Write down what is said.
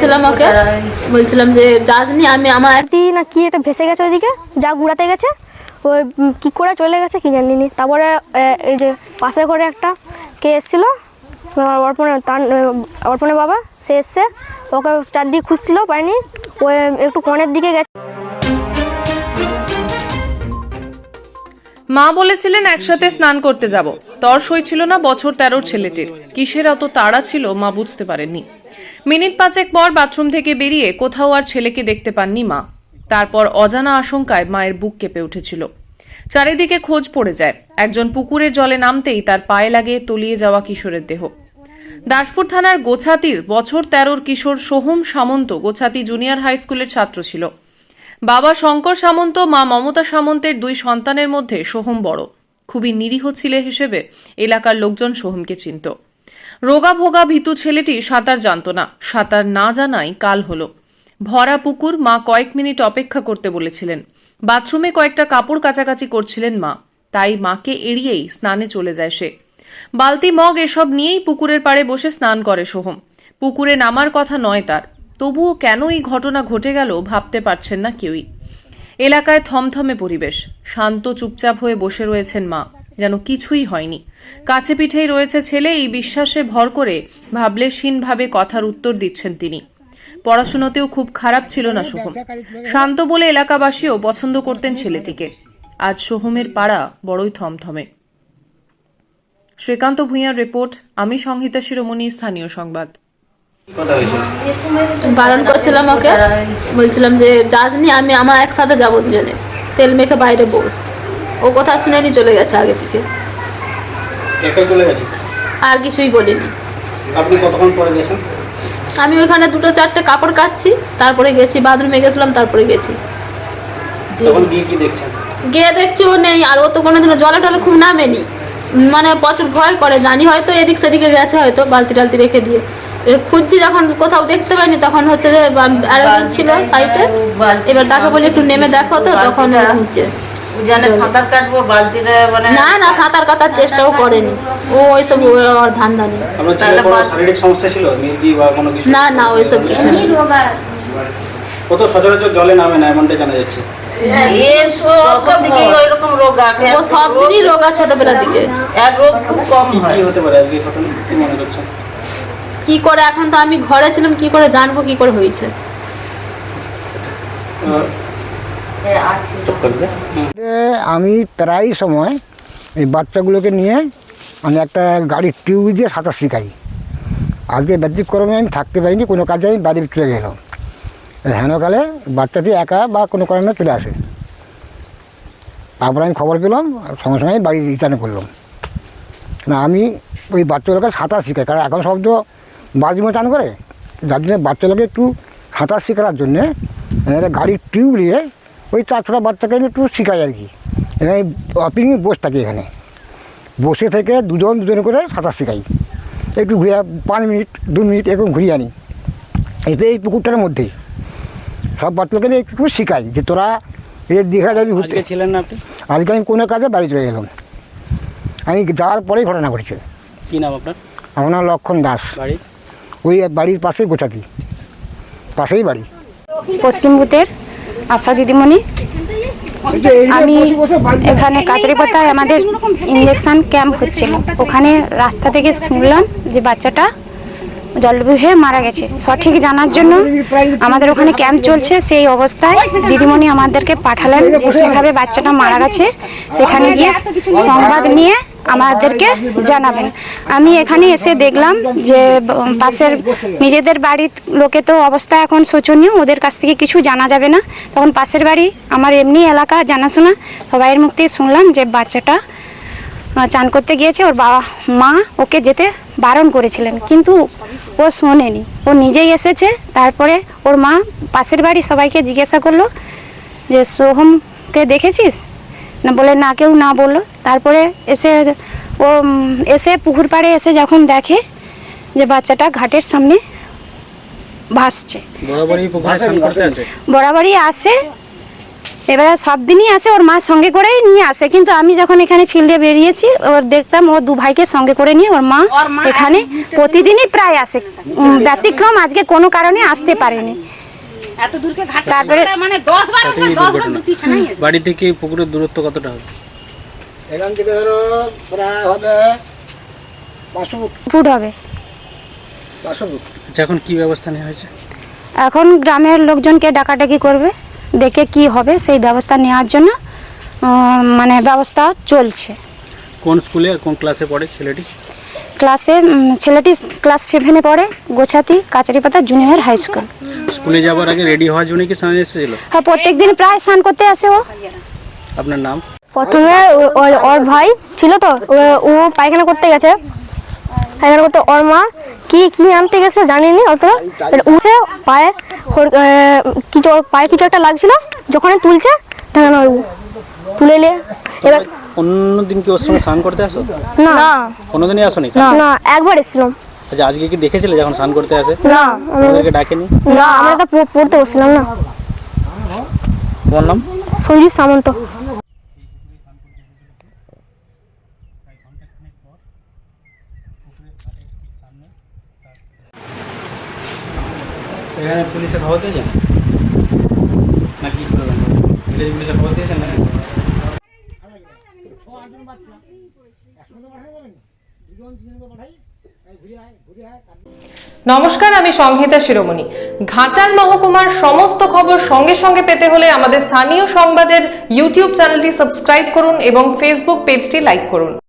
বলছিলাম ওকে বলছিলাম যে যাস নি আমি আমার না কি একটা ভেসে গেছে ওইদিকে? যা গুড়াতে গেছে ওই কি করে চলে গেছে কি জানি নি। তারপরে এই যে পাশে করে একটা কে এসেছিল অর্পণে তার অর্পণের বাবা সে এসছে ওকে চারদিকে খুঁজছিল পায়নি ওই একটু কোণের দিকে গেছে। মা বলেছিলেন একসাথে স্নান করতে যাব। তর সইছিল না বছর তেরোর ছেলেটির। কিসের অত তাড়া ছিল মা বুঝতে পারেননি। মিনিট পাঁচেক পর বাথরুম থেকে বেরিয়ে কোথাও আর ছেলেকে দেখতে পাননি মা। তারপর অজানা আশঙ্কায় মায়ের বুক কেঁপে উঠেছিল। চারিদিকে খোঁজ পড়ে যায়। একজন পুকুরের জলে নামতেই তার পায়ে লাগে তলিয়ে যাওয়া কিশোরের দেহ। দাসপুর থানার গোছাতির বছর তেরোর কিশোর সোহম সামন্ত গোছাতি জুনিয়র হাই স্কুলের ছাত্র ছিল। বাবা শঙ্কর সামন্ত, মা মমতা সামন্তের দুই সন্তানের মধ্যে সোহম বড়। খুবই নিরীহ ছেলে হিসেবে এলাকার লোকজন সোহমকে চিনত। রোগা ভোগা ভীতু ছেলেটি সাঁতার জানত না। সাঁতার না জানাই কাল হলো। ভরা পুকুর মা কয়েক মিনিট অপেক্ষা করতে বলেছিলেন। বাথরুমে কয়েকটা কাপড় কাচাকাচি করছিলেন মা। তাই মাকে এড়িয়েই স্নানে চলে যায় সে। বালতি, মগ এসব নিয়েই পুকুরের পাড়ে বসে স্নান করে সোহম। পুকুরে নামার কথা নয় তার। তবুও কেন এই ঘটনা ঘটে গেল ভাবতে পারছেন না কেউই। এলাকায় থমথমে পরিবেশ। শান্ত চুপচাপ হয়ে বসে রয়েছেন মা। যেন কিছুই হয়নি। কাছে পিঠেই রয়েছে ছেলে এই বিশ্বাসে ভর করে ভাবলেশহীনভাবে কথার উত্তর দিচ্ছেন তিনি। পড়াশুনোতেও খুব খারাপ ছিল না সোহম। শান্ত বলে এলাকাবাসীও পছন্দ করতেন ছেলেটিকে। আজ সোহমের পাড়া বড়ই থমথমে। শ্রীকান্ত ভূঁইয়ার রিপোর্ট আমি সংহিতা শিরোমণি স্থানীয় সংবাদ। বারণ করছিলাম ওকে। বলছিলাম যে যাস নি আমি আমার একসাথে যাব দুজনে। তেল মেখে বাইরে বস। ও কথা শুনেনি চলে গেছে আগে থেকে। একাই চলে গেছে আর কিছুই বলিনি। আপনি কতক্ষণ পরে গেছেন? আমি ওইখানে দুটো চারটে কাপড় কাচ্ছি তারপরে গেছি বাথরুমে গেছিলাম তারপরে গেছি। তখন গিয়ে কি দেখছেন? গিয়ে দেখছি ও নেই আর ও তো কোনোদিনও জলে টলে খুব নামেনি। মানে প্রচুর ভয় করে জানি হয়তো এদিক সেদিকে গেছে হয়তো বালতি টালতি রেখে দিয়ে। এ খুঁজছি যখন কোথাও দেখতে পাইনি তখন হচ্ছে যে বাম- ছিল সাইডে এবার তাকে বলে একটু নেমে দেখো তো তখন নিচে। জানে সাঁতার কাটবো বালতিটা মানে না না সাঁতার কাটার চেষ্টাও করেনি। ও ওইসব ওর ধান্দা নেই। শারীরিক সমস্যা ছিল? বা কোনো কিছু? না না ওইসব কিছু নেই। কত সচরাচর জলে নামে না এমনটা জানা যাচ্ছে। এ দিকে রোগ ও সব দিনই রোগা ছোটবেলা থেকে। আর রোগ খুব কম কি হতে পারে আজকে কি মনে করছেন? কি করে এখন তো আমি ঘরে ছিলাম কি করে জানব কি করে হয়েছে? আমি প্রায় সময় এই বাচ্চাগুলোকে নিয়ে আমি একটা গাড়ির টিউব দিয়ে সাঁতার শেখাই। আজকে ব্যতিক্রমে আমি থাকতে পারিনি কোনো কাজে আমি বাড়ি চলে গেলাম। হেনকালে বাচ্চাটি একা বা কোনো কারণে চলে আসে। তারপর আমি খবর পেলাম আর সঙ্গে সঙ্গে বাড়ি রিটার্ন করলাম। না আমি ওই বাচ্চাগুলোকে সাঁতার শিখাই কারণ এখন সব তো বাজিমো চান করে। যার জন্য বাচ্চাগুলোকে একটু সাঁতার শেখার জন্যে একটা গাড়ির টিউব নিয়ে ওই চার ছটা বাচ্চাকে আমি একটু শেখাই আর কি। এখানে অপিনিয়ে বসে থাকি এখানে। বসে থেকে দুজন দুজন করে সাঁতার শেখাই। একটু ঘুরে পাঁচ মিনিট দু মিনিট এরকম ঘুরিয়ে আনি। এতে এই পুকুরটার মধ্যেই সব বাচ্চাকে নিয়ে একটু শেখাই যে তোরা এর দীঘা যাবি ঘুরতে। আজকে ছিলেন না আপনি? আজকে আমি কোনো কাজে বাড়ি চলে গেলাম। আমি যাওয়ার পরেই ঘটনা ঘটেছে। কি নাম আপনার? আমার নাম লক্ষণ দাস। বাড়ি? ওই বাড়ির পাশেই গোটাতি পাশেই বাড়ি। পশ্চিম বুথের আশা দিদিমণি। আমি এখানে কাচারিপাতায় আমাদের ইঞ্জেকশান ক্যাম্প হচ্ছিল ওখানে রাস্তা থেকে শুনলাম যে বাচ্চাটা জলবিহে মারা গেছে। সঠিক জানার জন্য আমাদের ওখানে ক্যাম্প চলছে। সেই অবস্থায় দিদিমণি আমাদেরকে পাঠালেন যে কীভাবে বাচ্চাটা মারা গেছে। সেখানে গিয়ে সংবাদ নিয়ে আমাদেরকে জানাবেন। আমি এখানে এসে দেখলাম যে পাশের নিজেদের বাড়ির লোকে তো অবস্থা এখন শোচনীয়, ওদের কাছ থেকে কিছু জানা যাবে না। তখন পাশের বাড়ি, আমার এমনি এলাকা, জানাশোনা, সবাইয়ের মুখ থেকে শুনলাম যে বাচ্চাটা চান করতে গিয়েছে, ওর বাবা, মা ওকে যেতে বারণ করেছিলেন। কিন্তু ও শোনেনি। ও নিজেই এসেছে, তারপরে ওর মা পাশের বাড়ি সবাইকে জিজ্ঞাসা করল যে, সোহমকে দেখেছিস? না, বলে, না, কেউ না বলল। তারপরে এসে ও এসে পুকুর পাড়ে এসে যখন দেখে যে বাচ্চাটা ঘাটের সামনে ভাসছে। বরাবরই আসে। এবারে সব দিনই আসে ওর মা সঙ্গে করেই নিয়ে আসে। কিন্তু আমি যখন এখানে ফিল্ডে বেরিয়েছি ওর দেখতাম ও দু ভাইকে সঙ্গে করে নিয়ে ওর মা এখানে প্রতিদিনই প্রায় আসে। ব্যতিক্রম আজকে কোনো কারণে আসতে পারেনি। তারপরে দুর্ঘটনা বাড়ি থেকে পুকুরের দূরত্ব কতটা হবে? এখান থেকে ধরো প্রায় হবে পাঁচশো ফুট। ফুট হবে। পাঁচশো ফুট। আচ্ছা এখন কি ব্যবস্থা নেওয়া হয়েছে? এখন গ্রামের লোকজনকে ডাকাডাকি করবে ডেকে কি হবে সেই ব্যবস্থা নেওয়ার জন্য মানে ব্যবস্থা চলছে। কোন স্কুলে আর কোন ক্লাসে পড়ে ছেলেটি? ক্লাসে উম, ছেলেটি ক্লাস সেভেনে পড়ে Gochhati Kacharipata junior high school. স্কুলে যাওয়ার আগে রেডি হওয়ার জন্য কি স্নানে এসেছিল? হ্যাঁ প্রত্যেক দিন প্রায় স্নান করতে আসে ও। আপনার নাম? প্রথমে ও- ওর- ভাই ছিল তো ও- পায়খানা করতে গেছে। পায়খানা করতে ওর মা কি কি আনতে গেছিল জানিনি অত। উঠে পায়ে হর- কিছু পায়ে কিছু একটা লাগছিল যখন তুলছে তখন ওই তুলে নিয়ে এবার অন্য দিন কি ওর সঙ্গে স্নান করতে আসো? না। কোনোদিনই আসো নি না একবার এসেছিলাম। আচ্ছা আজকে কি দেখেছিলে যখন স্নান করতে আসে? না। ওদেরকে ডাকেনি? না আমরা তো পড়তে বসছিলাম না। তোমার নাম? সঞ্জীব সামন্ত। এখানে পুলিশে খবর দিয়েছেন? না কি করবেন ভিলেজ পুলিশে খবর দিয়েছেন না? নমস্কার, আমি সংহিতা শিরোমণি। ঘাটাল মহকুমার সমস্ত খবর সঙ্গে সঙ্গে পেতে হলে আমাদের স্থানীয় সংবাদের ইউটিউব চ্যানেলটি সাবস্ক্রাইব করুন এবং ফেসবুক পেজটি লাইক করুন।